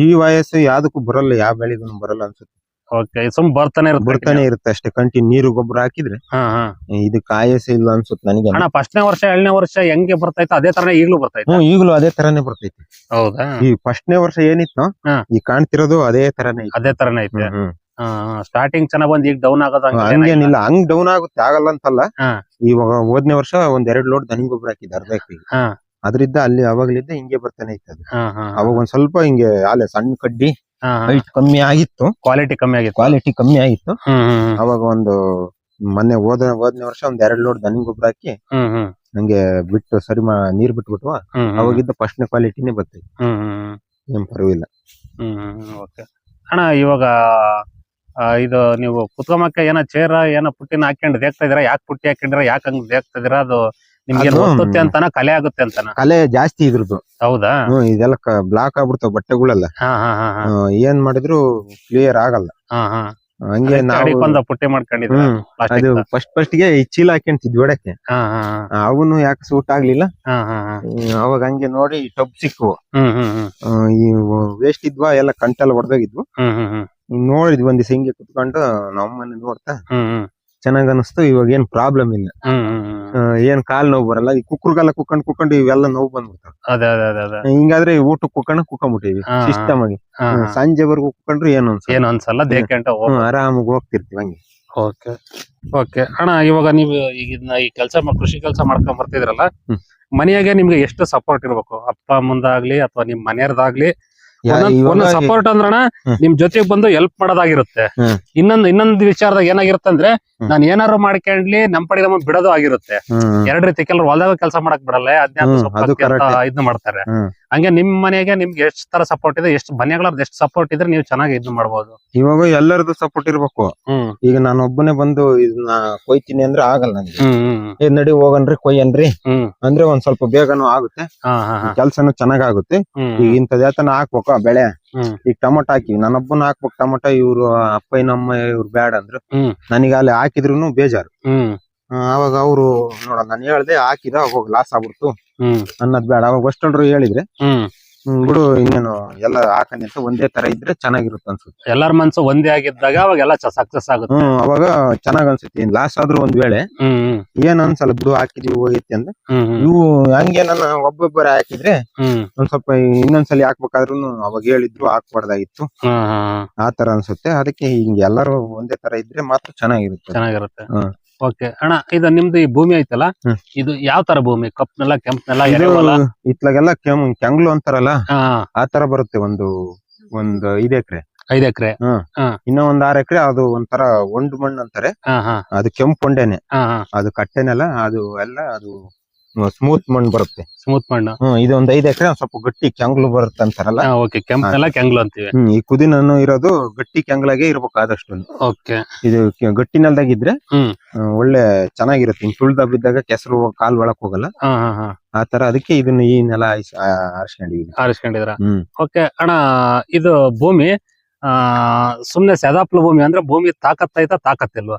ಈ ವಯಸ್ಸು ಯಾವ್ದಕ್ಕೂ ಬರಲ್ಲ ಯಾವ ಬೆಳೆಗೂ ಬರಲ್ಲ ಅನ್ಸುತ್ತೆ. ಓಕೆ ಸುಮ್ ಬರ್ತಾನೆ ಇರುತ್ತೆ ಬರ್ತಾನೆ ಇರುತ್ತೆ ಅಷ್ಟೇ ಕಂಟಿನ್ಯೂ ನೀರು ಗೊಬ್ಬರ ಹಾಕಿದ್ರೆ. ಹಾ ಹಾ. ಇದು ಕಾಯಸ ಇಲ್ಲ ಅನ್ಸುತ್ತೆ ನನಗೆ ಅಣ್ಣ ಫಸ್ಟ್ನೇ ವರ್ಷ ಎರಡನೇ ವರ್ಷ ಹೆಂಗೆ ಬರ್ತೈತೆ ಅದೇ ತರ ಈಗಲೂ ಬರ್ತೈತೆ ಹ್ಮ್ ಈಗಲೂ ಅದೇ ತರಾನೇ ಬರ್ತೈತಿ. ಹೌದಾ? ಈ ಫಸ್ಟ್ನೇ ವರ್ಷ ಏನಿತ್ತು ಹಾ. ಈ ಕಾಣ್ತಿರೋದು ಅದೇ ತರಾನೇ ಐತಿ. ಅದೇ ತರನೇ ಐತೆ. ಹ್ಮ್, ಹ್ಮ್. ಸ್ಟಾರ್ಟಿಂಗ್ ಚೆನ್ನಾಗ್ ಬಂದ್ ಈಗ ಡೌನ್ ಆಗೋದು ಹಂಗೆಲ್ಲ ಹಂಗೇನಿಲ್ಲ ಹಂಗ್ ಡೌನ್ ಆಗುತ್ತೆ ಆಗಲ್ಲ ಅಂತಲ್ಲ. ಹಾ. ಇವಾಗ ಹೋದ್ನೇ ವರ್ಷ ಒಂದ್ ಎರಡ್ ಲೋಡ್ ದನಿ ಗೊಬ್ಬರ ಹಾಕಿದ್ದೆ ಅರ್ಧ ಎಕರೆಗೆ ಹಾ. ಅದ್ರಿಂದ ಅಲ್ಲಿ ಅವಾಗ್ಲಿದ್ದ ಹಿಂಗೆ ಬರ್ತಾನೆ ಇತ್ತು ಅದು. ಹಾ ಹಾ. ಅವಾಗ ಒಂದ್ ಸ್ವಲ್ಪ ಹಿಂಗೆ ಆಲೆ ಸಣ್ಣ ಕಡ್ಡಿ ಹೈಟ್ ಕಮ್ಮಿ ಆಗಿತ್ತು. ಕ್ವಾಲಿಟಿ ಕಮ್ಮಿ ಆಗಿತ್ತು. ಕ್ವಾಲಿಟಿ ಕಮ್ಮಿ ಆಗಿತ್ತು. ಅವಾಗ ಒಂದು ಮೊನ್ನೆ ಹೋದ ಹೋದ್ನೇ ವರ್ಷ ಒಂದ್ ಎರಡ್ ಲೋಡ್ ದನಿ ಗೊಬ್ಬರ ಹಾಕಿ ನಂಗೆ ಬಿಟ್ಟು ಸರಿ ಮಾ ನೀರ್ ಬಿಟ್ಬಿಟ್ವ. ಅವಾಗಿದ್ದ ಫಸ್ಟ್ನೇ ಕ್ವಾಲಿಟಿನೇ ಬರ್ತೈತಿ ಏನ್ ಪರವಾಗಿಲ್ಲ. ಹ್ಮ್ ಓಕೆ ಅಣ್ಣ ಇವಾಗ ಆ, ಇದು ನೀವು ಕುತ್ಕೊಂಬಕ್ಕೆ ಏನೋ ಚೇರ ಏನೋ ಪುಟ್ಟಿನ ಹಾಕೊಂಡು ದೇಗ್ತಾ ಇದೀರಾ? ಯಾಕೆ ಪುಟ್ಟಿ ಹಾಕೊಂಡಿರ ಯಾಕೆ ಹಂಗ್ ದೇಗ್ತಾ ಇದೀರಾ? ಅದು ನಿಮ್ಗೆ ಒತ್ತುತ್ತೆ ಅಂತಾನ? ಕಲೆ ಆಗುತ್ತೆ ಅಂತಾನ? ಕಲೆ ಜಾಸ್ತಿ ಇದ್ರದ್ದು. ಹೌದಾ? ಹ್ಮ್ ಇದೆಲ್ಲ ಬ್ಲಾಕ್ ಆಗ್ಬಿಡ್ತಾವ ಬಟ್ಟೆಗಳೆಲ್ಲ. ಹಾ ಹಾ ಹಾ ಹಾ. ಏನ್ ಮಾಡಿದ್ರು ಕ್ಲಿಯರ್ ಆಗಲ್ಲ. ಹಾ ಹಾ. ಹಂಗೆ ನಾವು ಅದಕ್ಕೊಂದು ಪುಟ್ಟಿ ಮಾಡ್ಕೊಂಡಿದ್ರ ಹ್ಮ್ ಅದು ಫಸ್ಟ್ ಫಸ್ಟ್ಗೆ ಈ ಚೀಲ ಹಾಕೊಂತಿದ್ವಿ ಒಡಕ್ಕೆ. ಹಾ ಹಾ ಅವನು ಯಾಕೆ ಸೂಟ್ ಆಗ್ಲಿಲ್ಲ? ಹಾ ಹಾ ಹಾ. ಹ್ಮ್, ಅವಾಗ ಹಂಗೆ ನೋಡಿ ಟಬ್ ಸಿಕ್ಕು. ಹ್ಮ್ ಹ್ಮ್ ಹ್ಮ್. ಈ ವೇಸ್ಟ್ ಇದ್ವಾ ಎಲ್ಲ ಕಂಟೆಲ್ಲ ಹೊಡೆದೋಗಿದ್ವು ಹ್ಮ್ ಹ್ಮ್ ಹ್ಮ್. ನೋಡಿದ್ವಿ ಒಂದ್ ದಿವಸ ಹಿಂಗೆ ಕುತ್ಕೊಂಡು ನಮ್ಮನೆ ನೋಡ್ತಾ. ಹ್ಮ್ ಹ್ಮ್. ಚೆನ್ನಾಗ್ ಅನಿಸ್ತು ಇವಾಗ ಏನ್ ಪ್ರಾಬ್ಲಮ್ ಇಲ್ಲ. ಏನ್ ಕಾಲ್ ನೋವು ಬರಲ್ಲ. ಈ ಕುಕ್ರುಗೆಲ್ಲ ಕುಕ್ಕೊಂಡ್ ಕುಕ್ಕೊಂಡು ಇವೆಲ್ಲ ನೋವು ಬಂದ್ಬಿಡ್ತಾವ. ಅದೇ ಅದೇ ಅದೇ ಅದೇ. ಹಿಂಗಾದ್ರೆ ಊಟ ಕುಕ್ಕೊಂಡು ಹಾ. ಸಿಸ್ಟಮ್ ಆಗಿ. ಸಂಜೆವರೆಗೂ ಕುಕ್ಕೊಂಡ್ರು ಏನು ಅನ್ಸಲ್ಲ ಏನು ಅನ್ಸಲ್ಲ ಹ್ಮ್, ಆರಾಮಾಗಿ ಹೋಗ್ತಿರ್ತೀವಿ ಹಂಗೆ. Okay okay. ಅಣ್ಣ ಇವಾಗ ನೀವು ಈಗ ಈ ಕೆಲಸ ಕೃಷಿ ಕೆಲಸ ಮಾಡ್ಕೊಂಡ್ ಬರ್ತಿದ್ರಲ್ಲ. ಮನೆಯಾಗೆ ನಿಮ್ಗೆ ಎಷ್ಟು ಸಪೋರ್ಟ್ ಇರ್ಬೇಕು? ಅಪ್ಪ ಮುಂದಾಗ್ಲಿ ಅಥವಾ ನಿಮ್ ಮನೆಯವ್ರದಾಗ್ಲಿ? ಸಪೋರ್ಟ್ ಅಂದ್ರಣ. ನಿಮ್ ಜೊತೆಗ್ ಬಂದು ಹೆಲ್ಪ್ ಮಾಡೋದಾಗಿರುತ್ತೆ. ಇನ್ನೊಂದ್ ಇನ್ನೊಂದ್ ವಿಚಾರದಾಗ ಏನಾಗಿರುತ್ತೆ ಅಂದ್ರೆ. ನಾನ್ ಏನಾರು ಮಾಡ್ಕೊಂಡ್ಲಿ ನಮ್ ಪಡಿ ನಮ್ಮ ಬಿಡೋದು ಆಗಿರುತ್ತೆ ಎರಡ್ ರೀತಿ ಕೆಲವ್ರು ಹೊಲದಾಗ ಕೆಲಸ ಮಾಡಕ್ ಬಿಡಲ್ಲ ಅದ್ನ ಇದನ್ನ ಮಾಡ್ತಾರೆ. ಹಂಗೆ ನಿಮ್ ಮನೆಗೆ ನಿಮ್ಗೆ ಎಷ್ಟ್ ತರ ಸಪೋರ್ಟ್ ಇದೆ ಎಷ್ಟು ಮನೆಗಳದ್ದು ಎಷ್ಟು ಸಪೋರ್ಟ್ ಇದ್ರೆ ನೀವು ಚೆನ್ನಾಗಿ ಇದ್ ಮಾಡ್ಬೋದು. ಇವಾಗ ಎಲ್ಲರದು ಸಪೋರ್ಟ್ ಇರ್ಬೇಕು. ಹ್ಮ್. ಈಗ ನಾನು ಒಬ್ಬನೇ ಬಂದು ಇದನ್ನ ಕೊಯ್ತೀನಿ ಅಂದ್ರೆ ಆಗಲ್ಲ ನನ್ಗೆ. ಏನ್ ಹ್ಮ್ ಏ ನಡಿ ಹೋಗನ್ರಿ ಕೊಯ್ಯನ್ರಿ. ಹ್ಮ್. ಅಂದ್ರೆ ಒಂದ್ ಸ್ವಲ್ಪ ಬೇಗನು ಆಗುತ್ತೆ. ಹಾ ಹಾ ಹಾ. ಕೆಲ್ಸನೂ ಚೆನ್ನಾಗ್ ಆಗುತ್ತೆ ಹ್ಮ್. ಈಗ ಇಂಥದ್ ಯಾತನ ಹಾಕ್ಬೇಕು ಬೆಳೆ. ಹ್ಮ್. ಈಗ ಟೊಮೊಟೊ ಹಾಕಿ ನನ್ನೊಬ್ಬನ ಹಾಕ್ಬೇಕು ಟೊಮೊಟೊ ಇವ್ರು ಅಪ್ಪ ನಮ್ಮ ಇವ್ರು ಬ್ಯಾಡ ಅಂದ್ರು ಹ್ಮ್. ನನಗೆ ಅಲ್ಲಿ ಹಾಕಿದ್ರು ಬೇಜಾರು. ಹ್ಮ್. ಅವಾಗ ಅವರು ನೋಡ ನಾನು ಹೇಳ್ದೆ ಹಾಕಿದ ಹೋಗ್ ಲಾಸ್ ಆಗ್ಬಿಡ್ತು. ಹ್ಮ್. ಅನ್ನೋದ್ ಬೇಡ ಅವಾಗ ಹೇಳಿದ್ರೆ. ಹ್ಮ್. ಬಿಡು ಇನ್ನೇನು ಎಲ್ಲ ಹಾಕಿ ಅಂತ ಒಂದೇ ತರ ಇದ್ರೆ ಚೆನ್ನಾಗಿರುತ್ತೆ ಅನ್ಸುತ್ತೆ. ಎಲ್ಲಾರ ಮನ್ಸು ಒಂದೇ ಆಗಿದ್ದಾಗ ಅವಾಗೆಲ್ಲ ಸಕ್ಸಸ್ ಆಗುತ್ತೆ. ಹ್ಮ್ ಅವಾಗ ಚೆನ್ನಾಗ್ ಅನ್ಸುತ್ತೆ. ಲಾಸ್ ಆದ್ರೂ ಒಂದ್ ವೇಳೆ ಏನ್ ಅನ್ಸಲ್ಲ ಬಿಡು ಹಾಕಿದ್ವಿ ಹೋಗೈತಿ ಹ್ಮ್ ಇವು ಹಂಗೆ ನನ್ನ ಒಬ್ಬೊಬ್ಬರ ಹಾಕಿದ್ರೆ ಒಂದ್ ಸ್ವಲ್ಪ ಇನ್ನೊಂದ್ಸಲಿ ಹಾಕ್ಬೇಕಾದ್ರೂ ಅವಾಗ ಹೇಳಿದ್ರು ಹಾಕ್ಬಾರ್ದಾಗಿತ್ತು. ಆ ತರ ಅನ್ಸುತ್ತೆ. ಅದಕ್ಕೆ ಹಿಂಗೆ ಎಲ್ಲರೂ ಒಂದೇ ತರ ಇದ್ರೆ ಮಾತ್ರ ಚೆನ್ನಾಗಿರುತ್ತೆ. ಚೆನ್ನಾಗಿರುತ್ತೆ. ಹ್ಮ್. ಓಕೆ. ಅಣ್ಣ ಇದು ನಿಮ್ದು ಈ ಭೂಮಿ ಐತಲ್ಲ? ಹ್ಮ್. ಇದು ಯಾವ ತರ ಭೂಮಿ? ಕಪ್ನೆಲ್ಲ ಕೆಂಪ್ನೆಲ್ಲ ಇದು ಎರೆಹೊಲ ಇತ್ಲಾಗೆಲ್ಲ ಕೆಂ ಕೆಂಗ್ಲು ಅಂತಾರಲ್ಲ? ಹಾ. ಆ ತರ ಬರುತ್ತೆ ಒಂದು ಒಂದು ಐದ್ ಎಕರೆ. ಐದ್ ಎಕರೆ. ಇನ್ನೂ ಒಂದ್ ಆರ್ ಎಕರೆ ಅದು ಒಂಥರ ಒಂಡ್ ಮಣ್ಣು ಅಂತಾರೆ. ಹಾ ಹಾ. ಅದು ಕೆಂಪು ಕೊಂಡೆನೆ ಹಾ ಹಾ. ಅದು ಕಟ್ಟೆನೆಲ್ಲ ಅದು ಎಲ್ಲ ಅದು ಸ್ಮೂತ್ ಮಣ್ಣು ಬರುತ್ತೆ. ಸ್ಮೂತ್ ಮಣ್ಣು. ಹ್ಮ್ ಇದು ಒಂದ್ ಐದ್ ಎಕರೆ ಸ್ವಲ್ಪ ಗಟ್ಟಿ ಕೆಂಗ್ಲು ಬರುತ್ತೆ ಅಂತಾರಲ್ಲ? ಓಕೆ ಕೆಂಪ್ನೆಲ್ಲ ಕೆಂಗ್ಲು ಅಂತೀವಿ. ಹ್ಮ್ ಈ ಕುದಿನ ಇರೋದು ಗಟ್ಟಿ ಕೆಂಗ್ಲಾಗೆ ಇರ್ಬೇಕು ಆದಷ್ಟು ಓಕೆ ಇದು ಕೆ- ಗಟ್ಟಿ ನೆಲದಾಗಿದ್ರೆ ಹ್ಮ್. ಆ, ಒಳ್ಳೆ ಚೆನ್ನಾಗಿರುತ್ತೆ. ಹಿಂಗ್ ತುಳ್ದ ಬಿದ್ದಾಗ ಕೆಸರು ಕಾಲ್ ಒಳಕ್ ಹೋಗಲ್ಲ. ಹಾ ಹಾ ಹಾ. ಆ ತರ ಅದಕ್ಕೆ ಇದನ್ನ ಈ ನೆಲ ಆಯ್ಸ್- ಆ- ಆರಿಸ್ಕೊಂಡಿದೀವಿ ಆರಿಸ್ಕೊಂಡಿದ್ರ ಹ್ಮ್. ಓಕೆ ಅಣ್ಣ ಇದು ಭೂಮಿ ಆ ಸುಮ್ನೆ ಸೆದಾಪ್ಲ ಭೂಮಿ ಅಂದ್ರೆ ಭೂಮಿ ತಾಕತ್ತೈತ ತಾಕತ್ತಿಲ್ವಾ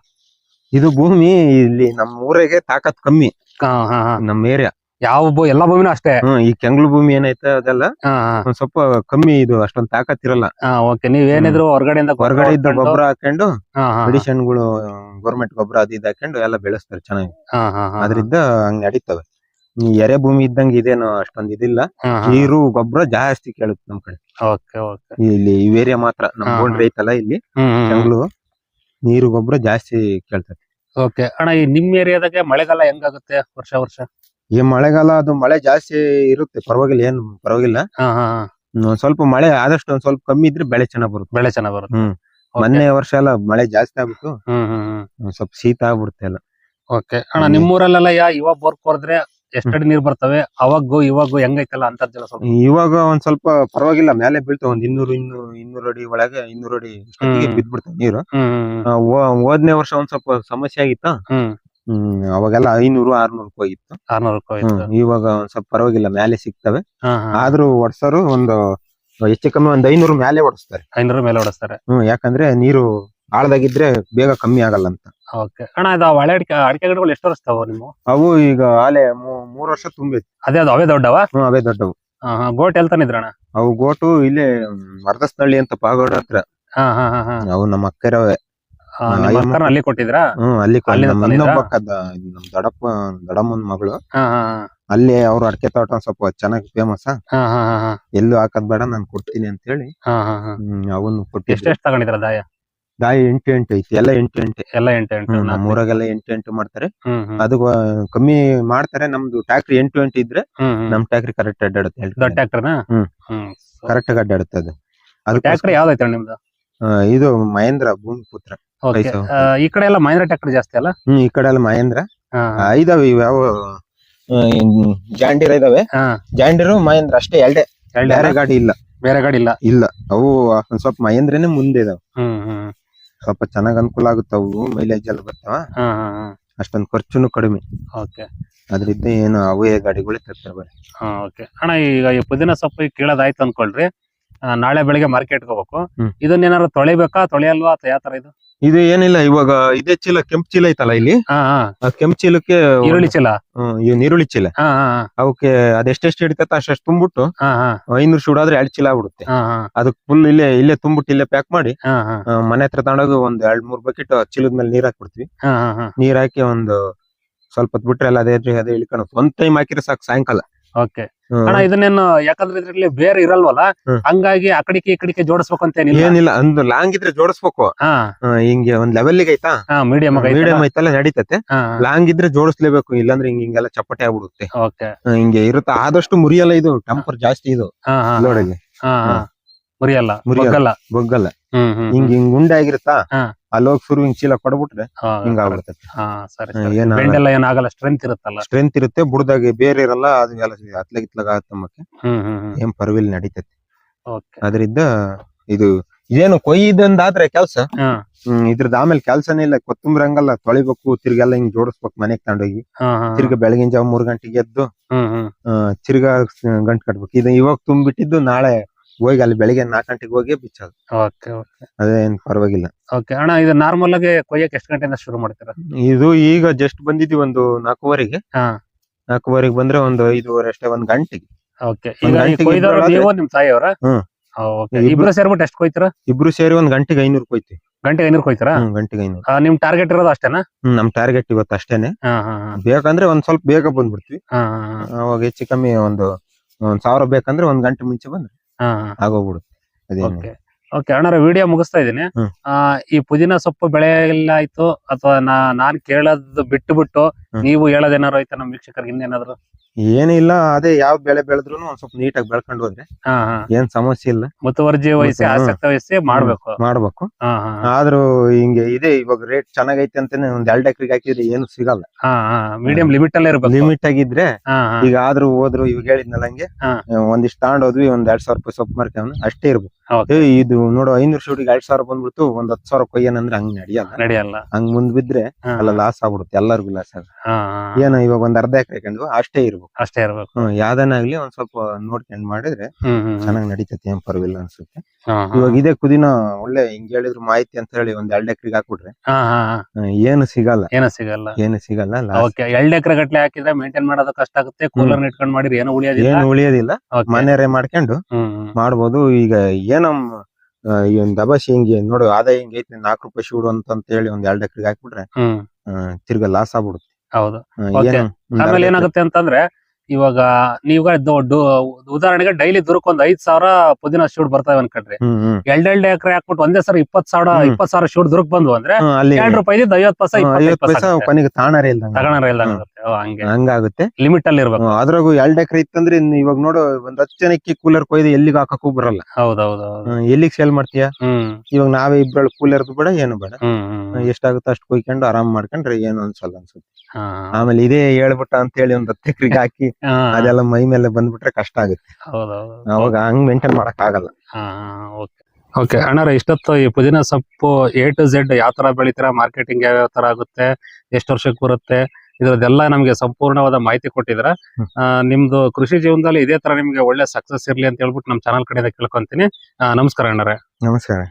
ಇದು ಭೂಮಿ ಇಲ್ಲಿ ನಮ್ಮ ಊರಿಗೆ ತಾಕತ್ ಕಮ್ಮಿ. ಹಾ ಹಾ ಹಾ. ನಮ್ಮ ಏರಿಯಾ ಯಾವ ಭೂ ಎಲ್ಲಾ ಭೂಮಿನೂ ಅಷ್ಟೇ? ಹ್ಮ್ ಈ ಕೆಂಗ್ಳು ಭೂಮಿ ಏನೈತೆ ಅದೆಲ್ಲ ಹಾ ಹಾ. ಒಂದ್ ಸ್ವಲ್ಪ ಕಮ್ಮಿ ಇದು ಅಷ್ಟೊಂದು ತಾಕತ್ ಇರಲ್ಲ. ಹಾ ಓಕೆ. ನೀವ್ ಏನಿದ್ರು ಹೊರಗಡೆಯಿಂದ ಹೊರಗಡೆ ಇದ್ದ ಹಾಕೊಂಡು- ಗೊಬ್ಬರ ಹಾಕೊಂಡು ಹಾ ಹಾ ಮೆಡಿಸಿನ್ಗಳು ಗೌರ್ಮೆಂಟ್ ಗೊಬ್ಬರ ಅದು ಇದು ಹಾಕೊಂಡು ಎಲ್ಲ ಬೆಳೆಸ್ತಾರೆ ಚೆನ್ನಾಗಿ. ಹಾ ಹಾ ಹಾ ಅದ್ರಿಂದ ಹಂಗ್ ನಡೀತವೆ. ಈ ಎರೆ ಭೂಮಿ ಇದ್ದಂಗೆ ಇದೇನು ಅಷ್ಟೊಂದು ಇದಿಲ್ಲ. ಹಾ ಹಾ ನೀರು ಗೊಬ್ಬರ ಜಾಸ್ತಿ ಕೇಳುತ್ತೆ ನಮ್ ಕಡೆ. Okay okay. ಇಲ್ಲಿ ಈ ಏರಿಯಾ ಮಾತ್ರ ನಮ್ ಹಾ, ಬೋಂಡ್ರಿ ಐತಲ್ಲ ಇಲ್ಲಿ ಹ್ಮ್ ಹ್ಮ್. ಕೆಂಗ್ಳು. ನೀರು ಗೊಬ್ಬರ ಜಾಸ್ತಿ ಕೇಳ್ತೈತಿ ಓಕೆ. ಅಣ್ಣ ಈ ನಿಮ್ ಏರಿಯಾದಾಗ ಮಳೆಗಾಲ ಹೆಂಗಾಗುತ್ತೆ ವರ್ಷ ವರ್ಷ? ಈ ಮಳೆಗಾಲ ಅದು ಮಳೆ ಜಾಸ್ತಿ ಇರುತ್ತೆ. ಪರವಾಗಿಲ್ಲ ಏನು ಪರವಾಗಿಲ್ಲ. ಹಾ ಹಾ ಹಾ. ಒಂದ್ ಸ್ವಲ್ಪ ಮಳೆ ಆದಷ್ಟು ಒಂದ್ ಸ್ವಲ್ಪ ಕಮ್ಮಿ ಇದ್ರೆ ಬೆಳೆ ಚೆನ್ನಾಗ್ ಬರುತ್ತೆ. ಬೆಳೆ ಚೆನ್ನಾಗ್ ಬರುತ್ತೆ. ಹ್ಮ್. Okay. ಮೊನ್ನೆ ವರ್ಷ ಎಲ್ಲ ಮಳೆ ಜಾಸ್ತಿ ಆಗ್ಬಿಟ್ಟು ಹ್ಮ್ ಹ್ಮ್ ಹ್ಮ್. ಒಂದ್ ಸ್ವಲ್ಪ ಶೀತ ಆಗ್ಬಿಡುತ್ತೆ ಎಲ್ಲ ಓಕೆ. ಅಣ್ಣ ಹ್ಮ್. ನಿಮ್ಮೂರಲ್ಲೆಲ್ಲ ಯಾ ಇವಾಗ ಬೋರ್ ಕೊರ್ದ್ರೆ ಎಷ್ಟಡಿ ನೀರ್ ಬರ್ತವೆ? ಅವಾಗೂ ಇವಾಗ ಹೆಂಗೈತಲ್ಲ ಅಂತರ್ಜಲ ಸ್ವಲ್ಪ. ಇವಾಗ ಒಂದ್ ಸ್ವಲ್ಪ ಪರವಾಗಿಲ್ಲ ಮೇಲೆ ಬೀಳ್ತಾವ ಒಂದ್ ಇನ್ನೂರು ಇನ್ನೂ ಇನ್ನೂರು ಅಡಿ ಒಳಗೆ ಇನ್ನೂರು ಅಡಿ. ಬಿದ್ಬಿಡ್ತಾವ ನೀರು. ಆ, ಹೋ- ಹೋದ್ನೇ ವರ್ಷ ಒಂದ್ ಸ್ವಲ್ಪ ಸಮಸ್ಯೆ ಆಗಿತ್ತ? ಹ್ಮ್. ಹ್ಮ್ ಅವಾಗೆಲ್ಲ ಐನೂರು ಆರ್ನೂರು ಹೋಗಿತ್ತು. ಆರ್ನೂರು ರೂಪಾಯಿ ಇವಾಗ ಒಂದ್ ಸ್ವಲ್ಪ ಪರವಾಗಿಲ್ಲ ಮೇಲೆ ಸಿಗ್ತವೆ. ಆದ್ರೂ ಒಡ್ಸರು ಒಂದು ಹೆಚ್ಚು ಕಮ್ಮಿ ಒಂದ್ ಐನೂರು ಮೇಲೆ ಓಡಿಸ್ತಾರೆ ಐನೂರು ಮೇಲೆ ಹೊಡಿಸ್ತಾರೆ ಹ್ಮ್ ಯಾಕಂದ್ರೆ ನೀರು ಆಳದಾಗಿದ್ರೆ ಬೇಗ ಕಮ್ಮಿ ಆಗಲ್ಲ ಅಂತ ಓಕೆ ಅಣ್ಣ ಇದು ಹಳೆ ಅಡಿಕೆ ಅಡಿಕೆ ಗಿಡಗಳು ಎಷ್ಟು ವರ್ಷತಾವ ನೀವು ಅವು ಈಗ ಆಲೆ ಮೂರ್ ವರ್ಷ ತುಂಬೈತಿ ಅದೇ ಅದು ಅವೇ ದೊಡ್ಡವ? ಹ್ಮ್ ಅವೇ ದೊಡ್ಡವು. ಹಾ ಹಾ ಗೋಟ್ ಎಲ್ತಾನಿದ್ರಣ್ಣ ಅವು ಗೋಟು ಇಲ್ಲೇ ಮರದಸ್ನಳ್ಳಿ ಅಂತ ಪಾಗೋಡ ಹತ್ರ. ಹಾ ಹಾ ಹಾ ಹಾ. ಅವು ನಮ್ಮ ಅಕ್ಕರವೇ. ಆ, ನಿಮ್ಮ ಅಯ್ಯಮ್ಮ. ಅಕ್ಕನ ಅಲ್ಲಿ ಕೊಟ್ಟಿದ್ರಾ? ಹ್ಮ್ ಅಲ್ಲಿ ಕೊ- ಅಲ್ಲಿಂದ ನಮ್ಮ ತಂದಿದ್ರಾ? ಇನ್ನೊಬ್ಬ ಅಕ್ಕದ ನಮ್ ದೊಡ್ಡಪ್ಪ ದೊಡ್ಡಮ್ಮನ್ ಮಗಳು. ಹಾ ಹಾ ಹಾ. ಅಲ್ಲಿ ಅವ್ರ ಅಡಕೆ ತೋಟ ಒಂದ್ ಸ್ವಲ್ಪ ಚೆನ್ನಾಗಿ ಫೇಮಸ್ ಹಾ ಹಾ ಹಾ ಹಾ. ಎಲ್ಲೂ ಹಾಕದ್ ಬೇಡ ನಾನ್ ಕೊಡ್ತೀನಿ ಅಂತ ಹೇಳಿ ಹಾ ಹಾ ಹಾ. ಹ್ಮ್ ಅವನು ಕೊಟ್ಟಿದ್ದೆ. ಎಷ್ಟೆಷ್ಟು ತಗೊಂಡಿದ್ರ ದಾಯ? ದಾಯಿ ಎಂಟು ಎಂಟು ಐತಿ ಎಲ್ಲ ಎಂಟು ಎಂಟು. ಎಲ್ಲ ಎಂಟು ಎಂಟು ನಮ್ಮ. ಊರಾಗೆಲ್ಲ ಎಂಟು ಎಂಟು ಮಾಡ್ತಾರೆ. ಅದು ಕಮ್ಮಿ ಮಾಡ್ತಾರೆ ನಮ್ದು ಟ್ಯಾಕ್ಟ್ರಿ ಎಂಟು ಎಂಟು ಇದ್ರೆ ನಮ್ ಟ್ಯಾಕ್ಟ್ರಿ ಕರೆಕ್ಟ್ ಅಡ್ಡಾಡುತ್ತೆ ದೊಡ್ಡ ಟ್ಯಾಕ್ಟರ್ನ? ಕರೆಕ್ಟ್ ಆಗಿ ಅಡ್ಡಾಡುತ್ತೆ ಅದು. ಟ್ಯಾಕ್ಟ್ರಿ ಯಾವ್ದು ಯಾವ್ದೈತೆ ನಿಮ್ದು? ಇದು ಮಹೇಂದ್ರ ಭೂಮಿ ಪುತ್ರ ಈ ಕಡೆ ಎಲ್ಲ ಮಹೇಂದ್ರ ಟ್ಯಾಕ್ಟರ್ ಜಾಸ್ತಿ ಅಲ್ಲ? ಹ್ಮ್ ಈ ಕಡೆ ಎಲ್ಲ ಮಹೇಂದ್ರ. ಇದಾವೆ ಇವ್ ಯಾವ ಜಾಂಡೀರ್ ಇದಾವೆ. ಜಾಂಡೀರು ಮಹೇಂದ್ರ ಅಷ್ಟೇ ಎರಡೇ. ಬೇರೆ ಗಾಡಿ ಇಲ್ಲ. ಬೇರೆ ಗಾಡಿ ಇಲ್ಲ? ಇಲ್ಲ. ಅವು ಒಂದ್ ಸ್ವಲ್ಪ ಮಹೇಂದ್ರನೇ ಮುಂದೆ ಇದಾವೆ. ಹ್ಮ್ ಹ್ಮ್. ಸ್ವಲ್ಪ ಚೆನ್ನಾಗ್ ಅನುಕೂಲ ಆಗುತ್ತೆ ಅವು ಮೈಲೇಜ್ ಎಲ್ಲ ಬರ್ತಾವ. ಹಾ ಹಾ ಹಾ. ಅಷ್ಟೊಂದ್ ಖರ್ಚುನು ಕಡಿಮೆ. ಓಕೆ. ಅದ್ರಿಂದ ಏನು ಅವೇ ಏ ತರ್ತಾರೆ ಬರೀ ಹಾ ಓಕೆ. ಅಣ್ಣ ಈಗ ಈ ಪುದೀನ ಸೊಪ್ಪು ಈಗ ಕೀಳೋದಾಯ್ತು ಅನ್ಕೊಳ್ರಿ ಆ, ನಾಳೆ ಬೆಳಿಗ್ಗೆ ಮಾರ್ಕೆಟ್ ಹೋಗ್ಬೇಕು. ಇದನ್ನ ಇದನ್ನೇನಾದ್ರು ತೊಳಿಬೇಕಾ ತೊಳೆಯಲ್ವಾ ಅಥವಾ ಯಾವ ತರ ಇದು? ಇದು ಏನಿಲ್ಲ ಇವಾಗ ಇದೇ ಚೀಲ ಕೆಂಪು ಚೀಲ ಐತಲ್ಲ ಇಲ್ಲಿ? ಹಾ ಹಾ. ಆ ಕೆಂಪ್ ಚೀಲಕ್ಕೆ ಈರುಳ್ಳಿ ಚೀಲ. ಹ್ಮ್, ಇವ್ ನೀರುಳ್ಳಿ ಚೀಲ. ಹಾ ಹಾ ಅವಕ್ಕೆ ಅದೆಷ್ಟೆಷ್ಟು ಹಿಡ್ಕತ್ತ ಅಷ್ಟು ತುಂಬಿಟ್ಟು ಹಾ ಹಾ. ಐನೂರು ಶೂಡಾದ್ರೆ ಎರಡು ಚೀಲ ಆಗ್ಬಿಡುತ್ತೆ. ಹಾ ಹಾ. ಅದಕ್ಕೆ ಫುಲ್ ಇಲ್ಲೇ ಇಲ್ಲೇ ತುಂಬಿಟ್ಟು ಇಲ್ಲೇ ಪ್ಯಾಕ್ ಮಾಡಿ ಹಾ ಹಾ. ಆ, ಮನೆ ಹತ್ರ ತಗೊಂಡೋಗಿ ಒಂದ್ ಎರಡ್ ಮೂರ್ ಬಕೆಟ್ ಚೀಲದ ಮೇಲೆ ನೀರ್ ಹಾಕ್ಬಿಡ್ತೀವಿ. ಹಾ ಹಾ ಹಾ. ನೀರ್ ಹಾಕಿ ಒಂದು ಸ್ವಲ್ಪ ಹೊತ್ತು ಬಿಟ್ರೆ ಎಲ್ಲ ಅದೇ ಅದೇ ಇಳ್ಕೊಂಡು ಒಂದ್ ಟೈಮ್ ಹಾಕಿದ್ರೆ ಸಾಕು ಸಾಯಂಕಾಲ. ಓಕೆ. ಅಣ್ಣ ಇದನ್ನೇನು ಯಾಕಂದ್ರೆ ಇದ್ರಲ್ಲಿ ಬೇರೆ ಇರಲ್ವಲ್ಲ? ಹ್ಮ್. ಹಂಗಾಗಿ ಆ ಇಕಡಿಕೆ ಈ ಜೋಡಿಸ್ಬೇಕು ಅಂತ ಏನಿಲ್ಲ ಏನಿಲ್ಲ ಒಂದು ಲಾಂಗ್ ಇದ್ರೆ ಜೋಡಿಸ್ಬೇಕು. ಹಾ. ಆ, ಹಿಂಗೆ ಒಂದ್ ಲೆವೆಲ್ ಐತಾ ಹಾ ಮೀಡಿಯಂ ಮೀಡಿಯಂ ಐತಲ್ಲ ನಡೀತತೆ. ಲಾಂಗ್ ಇದ್ರೆ ಜೋಡಿಸ್ಲೇಬೇಕು ಇಲ್ಲಾಂದ್ರೆ ಹಿಂಗ ಹಿಂಗೆಲ್ಲ ಚಪ್ಪಟೆ ಆಗ್ಬಿಡುತ್ತೆ. ಓಕೆ ಆ, ಹಿಂಗೆ ಇರುತ್ತೆ. ಆದಷ್ಟು ಮುರಿಯಲ್ಲ ಇದು ಟೆಂಪರ್ ಜಾಸ್ತಿ ಇದು. ಹಾ ಹಾ. ಲೋಡಲ್ಲಿ ಹಾ ಹಾ. ಮುರಿಯಲ್ಲ ಮುರಿಯಲ್ಲ. ಬಗ್ಗಲ್ಲ. ಬೊಗ್ಗಲ್ಲ. ಹ್ಮ್ ಹ್ಮ್ ಹಿಂಗ್ ಹಿಂಗ್ ಉಂಡೆ ಆಗಿರುತ್ತಾ ಹಾ. ಅಲ್ಲಿ ಹೋಗಿ ಶುರು ಹಿಂಗ್ ಚೀಲ ಕೊಡ್ಬಿಟ್ರೆ ಹಿಂಗ್ ಆಗ್ಬಿಡುತ್ತೆ ಸರಿ ಏನಾಗಲ್ಲ. ಸ್ಟ್ರೆಂತ್ ಇರುತ್ತಲ್ಲ? ಸ್ಟ್ರೆಂತ್ ಇರುತ್ತೆ ಬುಡದಾಗ ಬೇರೆ ಇರಲ್ಲ ಅದು ಎಲ್ಲ ಅತ್ಲಾಗ ಇತ್ಲಾಗ ಹ್ಮ್ ಏನ್ ಪರ್ವಿಲ್ ನಡೀತೈತಿ. ಅದರಿಂದ ಇದು ಇದೇನು ಕೊಯ್ದಂದಾದ್ರೆ ಕೆಲ್ಸ? ಇದ್ರದ್ದು ಆಮೇಲೆ ಕೆಲ್ಸನೇ ಇಲ್ಲ. ಕೊತ್ತಂಬರಿ ಹಂಗಲ್ಲ ತೊಳಿಬೇಕು ತಿರ್ಗೆಲ್ಲ ಹಿಂಗ್ ಜೋಡಿಸ್ಬೇಕು ಮನೆಗ್ ತಗೊಂಡೋಗಿ ತಿರ್ಗ ಬೆಳಗಿನ ಜಾವ ಮೂರ್ ಗಂಟೆಗೆ ಎದ್ದು ತಿರ್ಗಾ ಗಂಟು ಕಟ್ಬೇಕು. ಇದು ಇವಾಗ ತುಂಬಿಟ್ಟಿದ್ದು ನಾಳೆ ಹೋಗಿ ಅಲ್ಲಿ ಬೆಳಿಗ್ಗೆ ನಾಲ್ಕು ಗಂಟೆಗೆ ಹೋಗಿ ಬಿಚ್ಚೋದು ಓಕೆ ಓಕೆ ಅದೇನ್ ಪರವಾಗಿಲ್ಲ. ಓಕೆ ಅಣ್ಣ ಇದು ನಾರ್ಮಲ್ ಆಗಿ ಕೊಯ್ಯಕ್ಕೆ ಎಷ್ಟು ಗಂಟೆಯಿಂದ ಶುರು ಮಾಡ್ತೀರಾ? ಇದು ಈಗ ಜಸ್ಟ್ ಬಂದಿದ್ವಿ ಒಂದು ನಾಲ್ಕೂವರೆಗೆ. ಹಾ. ನಾಲ್ಕೂವರೆಗೆ ಬಂದ್ರೆ ಒಂದು ಐದುವರೆ ಅಷ್ಟೇ ಒಂದ್ ಗಂಟೆಗೆ. ಓಕೆ ಈಗ ಈ ಗಂಟೆಗೆ ಕೊಯ್ದವ್ರು ಇಬ್ರು ನೀವು ನಿಮ್ ತಾಯಿಯವರ? ಹ್ಮ್. ಓಕೆ ಇಬ್ರು- ಇಬ್ರು ಸೇರ್ಬಿಟ್ಟು ಎಷ್ಟು ಕೊಯ್ತೀರಾ? ಇಬ್ರು ಸೇರಿ ಒಂದ್ ಗಂಟೆಗೆ ಐನೂರು ಕೊಯ್ತೀವಿ. ಗಂಟೆಗೆ ಐನೂರು ಕೊಯ್ತಾರ? ಹ್ಮ್ ಗಂಟೆಗೆ ಐನೂರು. ಆ, ನಿಮ್ ಟಾರ್ಗೆಟ್ ಇರೋದು ಅಷ್ಟೇನಾ? ಹ್ಮ್ ನಮ್ ಟಾರ್ಗೆಟ್ ಇವತ್ತು ಅಷ್ಟೇನೆ. ಹಾ ಹಾ ಹಾ. ಬೇಕಂದ್ರೆ ಒಂದ್ ಸ್ವಲ್ಪ ಬೇಗ ಬಂದ್ಬಿಡ್ತೀವಿ. ಹಾ ಹಾ ಹಾ. ಅವಾಗ ಹೆಚ್ಚು ಕಮ್ಮಿ ಒಂದು ಒಂದ್ ಸಾವಿರ ಬೇಕಂದ್ರೆ ಒಂದ್ ಗಂಟೆ ಮುಂಚೆ ಬಂದ್ರೆ. ಆಗೋಗ್ಬಿಡುತ್ತೆ ಅದೇನು ಓಕೆ ಓಕೆ ಅಣ್ಣರ ವಿಡಿಯೋ ಮುಗಿಸ್ತಾ ಇದೀನಿ ಹ್ಮ್. ಆ ಈ ಪುದೀನ ಸೊಪ್ಪು ಬೆಳೆ ಇಲ್ಲ ಆಯ್ತು ಅಥವಾ ನಾ ನಾನ್ ಕೇಳೋದು ಬಿಟ್ಟು ಬಿಟ್ಟು. ನೀವು ಹೇಳೋದೇನಾರು ಐತೆ ನಮ್ ವೀಕ್ಷಕರಿಗೆ? ಇನ್ನೇನಾದ್ರು ಏನಿಲ್ಲ ಅದೇ ಯಾವ ಬೆಳೆ ಬೆಳೆದ್ರು ಒಂದ್ ಸ್ವಲ್ಪ ನೀಟಾಗಿ ಬೆಳ್ಕೊಂಡು ಹೋದ್ರೆ ಹಾ ಹಾ. ಏನ್ ಸಮಸ್ಯೆ ಇಲ್ಲ. ಮುತುವರ್ಜಿ ವಹಿಸಿ ಆಸಕ್ತ ವಹಿಸಿ ಮಾಡ್ಬೇಕು. ಮಾಡ್ಬೇಕು. ಹಾ ಹಾ ಹಾ. ಆದ್ರೂ ಹಿಂಗೆ ಇದೆ ಇವಾಗ ರೇಟ್ ಚೆನ್ನಾಗೈತೆ ಅಂತಾನೆ ಒಂದ್ ಎರಡ್ ಎಕರೆಗೆ ಹಾಕಿದ್ರೆ ಏನು ಸಿಗಲ್ಲ. ಹಾ ಹಾ. ಮೀಡಿಯಂ ಲಿಮಿಟ್ ಅಲ್ಲೇ ಇರಬೇಕು. ಲಿಮಿಟ್ ಆಗಿದ್ರೆ ಹಾ ಹಾ. ಈಗ ಆದ್ರೂ ಹೋದ್ರು ಇವಾಗ ಹೇಳಿದ್ನಲ್ಲ ಹಂಗೆ ಹಾ. ಒಂದಿಷ್ಟು ತಗೊಂಡೋದ್ವಿ ಒಂದ್ ಎರಡ್ ಸಾವಿರ ರೂಪಾಯಿ ಸ್ವಲ್ಪ ಮಾರ್ಕೊಂಡ್ ಅಷ್ಟೇ ಇರ್ಬೇಕು. ಏ, ಇದು ನೋಡು ಐನೂರು ಶೂಟಿಗೆ ಎರಡ್ ಸಾವಿರ ಬಂದ್ಬಿಡ್ತು ಒಂದ್ ಹತ್ತು ಸಾವಿರ ಕೊಯ್ಯನ್ ಅಂದ್ರೆ ಹಂಗ್ ನಡೆಯಲ್ಲ. ನಡೆಯಲ್ಲ. ಹಂಗ್ ಮುಂದ್ ಬಿದ್ರೆ ಅಲ್ಲ ಲಾಸ್ ಆಗ್ಬಿಡುತ್ತೆ ಎಲ್ಲರಿಗೂ ಲಾಸ್ ಹಾ. ಏನು ಇವಾಗ ಒಂದ್ ಅರ್ಧ ಎಕರೆ ಕಂಡು ಅಷ್ಟೇ ಇರ್ಬೇಕು. ಅಷ್ಟೇ ಇರ್ಬೇಕು. ಹ್ಮ್ ಯಾವ್ದನಾಗ್ಲಿ ಒಂದ್ ಸ್ವಲ್ಪ ನೋಡ್ಕೊಂಡ್ ಮಾಡಿದ್ರೆ. ಚೆನ್ನಾಗ್ ನಡೀತೈತಿ ಏನ್ ಪರವಿಲ್ಲ ಅನ್ಸುತ್ತೆ. ಇವಾಗ ಇದೇ ಕುದಿನ ಒಳ್ಳೆ ಹಿಂಗ್ ಹೇಳಿದ್ರು ಮಾಹಿತಿ ಅಂತ ಹೇಳಿ ಒಂದ್ ಎರಡ್ ಎಕರೆಗೆ ಹಾಕ್ಬಿಟ್ರೆ. ಏನು ಸಿಗಲ್ಲ. ಏನು ಸಿಗಲ್ಲ. ಏನು ಸಿಗಲ್ಲ ಎರಡ್ ಎಕರೆ ಗಟ್ಲೆ ಹಾಕಿದ್ರೆ ಮೇಂಟೈನ್ ಮಾಡೋದು ಕಷ್ಟ ಆಗುತ್ತೆ ಕೂಲರ್ ಇಟ್ಕೊಂಡ್ ಮಾಡಿದ್ರೆ ಏನು ಉಳಿಯೋದಿಲ್ಲ? ಏನು ಉಳಿಯೋದಿಲ್ಲ. ಮನೆರೇ ಮನೆಯರೇ ಮಾಡ್ಕೊಂಡು. ಮಾಡ್ಬೋದು. ಈಗ ಏನಮ್ ಈ ಒಂದ್ ದಬಾಶಿ ಹಿಂಗೆ ನೋಡು ಆದಾಯ ಹಿಂಗೆ ಐತಿ ನಾಲ್ಕು ರೂಪಾಯಿ ಶೂಡು ಅಂತ ಹೇಳಿ ಒಂದ್ ಎರಡ್ ಎಕರೆಗೆ ಹಾಕ್ಬಿಟ್ರೆ ತಿರ್ಗಾ ಲಾಸ್ ಆಗ್ಬಿಡುತ್ತೆ. ಹೌದು. Okay. ಆಮೇಲೆ ಏನಾಗುತ್ತೆ ಅಂತಂದ್ರೆ ಇವಾಗ ನೀವು ದೊಡ್ಡ ಉದಾಹರಣೆಗೆ ಡೈಲಿ ದುರ್ಕ್ ಒಂದ್ ಐದ್ ಸಾವಿರ ಪುದೀನ ಶೂಟ್ ಬರ್ತಾವೆ ಅನ್ಕೊಂಡ್ರಿ. ಎಲ್ಡ್ ಎಲ್ಡ್ ಎಕರೆ ಹಾಕ್ಬಿಟ್ಟು ಒಂದೇ ಸರ ಇಪ್ಪತ್ ಸಾವಿರ ಹ್ಮ್. ಇಪ್ಪತ್ ಸಾವಿರ ಶೂಟ್ ದುರ್ಕ್ ಬಂದ್ವು ಅಂದ್ರೆ ಎರಡ್ ರೂಪಾಯಿ ಐವತ್ ಪೈಸಾ ಐವತ್ತು ಪೈಸಾ ಕೊನೆಗೆ ತಾಣರೇ ಇಲ್ದಂಗ. ತಗೋಣ ಹ್ಮ್. ಆಗುತ್ತೆ ಓ, ಹಂಗೆ. ಹಂಗಾಗುತ್ತೆ. ಲಿಮಿಟ್ ಅಲ್ಲಿ ಇರ್ಬೇಕು. ಹ್ಮ್, ಅದ್ರಾಗೂ ಎರಡ್ ಎಕರೆ ಇತ್ತಂದ್ರೆ ಇನ್ನು ಇವಾಗ ನೋಡು ಒಂದ್ ಹತ್ತು ಜನಕ್ಕೆ ಕೂಲರ್ ಕೊಯ್ದು ಎಲ್ಲಿಗೆ ಹಾಕಕ್ಕೂ ಬರಲ್ಲ. ಹೌದೌದು ಹ್ಮ್, ಎಲ್ಲಿಗ್ ಸೇಲ್ ಮಾಡ್ತೀಯ? ಹ್ಮ್. ಇವಾಗ ನಾವೇ ಇಬ್ರು ಕೂಲರ್ ಬೇಡ ಏನು ಬೇಡ. ಹ್ಮ್ ಹ್ಮ್ ಹ್ಮ್, ಎಷ್ಟಾಗುತ್ತೋ ಅಷ್ಟು ಕೊಯ್ಕೊಂಡು ಆರಾಮ್ ಮಾಡ್ಕೊಂಡ್ರೆ ಏನು ಅನ್ಸಲ್ಲ ಅನ್ಸುತ್ತೆ. ಆಮೇಲೆ ಇದೇ ಹೇಳ್ಬಿಟ್ಟ ಅಂತ ಹೇಳಿ ಒಂದ್ ಹತ್ತು ಎಕರೆಗೆ ಹಾಕಿ ಅದೆಲ್ಲ ಮೈ ಮೇಲೆ ಬಂದ್ಬಿಟ್ರೆ ಕಷ್ಟ ಆಗುತ್ತೆ. ಹೌದೌದು. ಅವಾಗ ಹಂಗ್ ಮೇಂಟೈನ್ ಮಾಡಕ್ ಆಗಲ್ಲ ಓಕೆ. ಅಣ್ಣಾರ ಇಷ್ಟೊತ್ತು ಈ ಪುದೀನ ಸೊಪ್ಪು ಎ ಟು ಝೆಡ್ ಯಾವ ತರ ಬೆಳಿತೀರಾ? ಮಾರ್ಕೆಟಿಂಗ್ ಯಾವ ತರ ಆಗುತ್ತೆ? ಎಷ್ಟು ವರ್ಷಕ್ಕೆ ಬರುತ್ತೆ? ಇದರದೆಲ್ಲ ನಮಗೆ ಸಂಪೂರ್ಣವಾದ ಮಾಹಿತಿ ಕೊಟ್ಟಿದ್ರ. ನಿಮ್ದು ಕೃಷಿ ಜೀವನದಲ್ಲಿ ಇದೇ ತರ ನಿಮ್ಗೆ ಒಳ್ಳೆ ಸಕ್ಸಸ್ ಇರ್ಲಿ ಅಂತ ಹೇಳ್ಬಿಟ್ಟು ನಮ್ಮ ಚಾನಲ್ ಕಡೆಯಿಂದ ಕೇಳ್ಕೊಂತೀನಿ. ನಮಸ್ಕಾರ ಅಣ್ಣಾರೆ ನಮಸ್ಕಾರ.